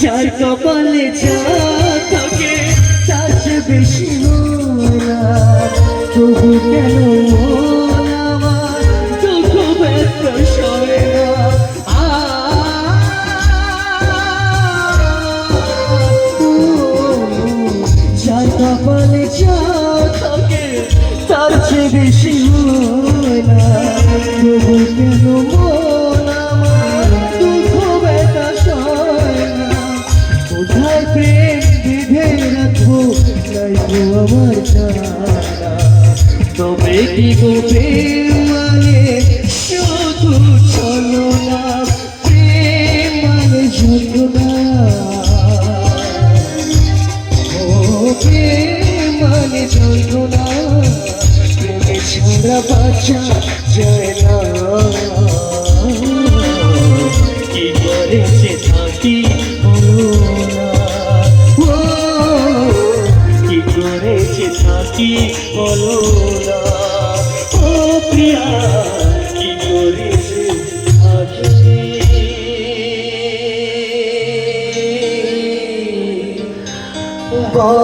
যার কপালে যা থাকে তার চেয়ে বেশি মোরা তবু কেন যা তার চেয়ে বেশি গো আমার তবে কি গো মানে শুধু চলো না প্রেম মানে যন্ত্রণা মানে যন্ত্রণা প্রেমে ছাড়া বাঁচা যায় না। কি করে যে থাকি বলো? কি বলো না? ও প্রিয়া কি করেছে আজকে? বল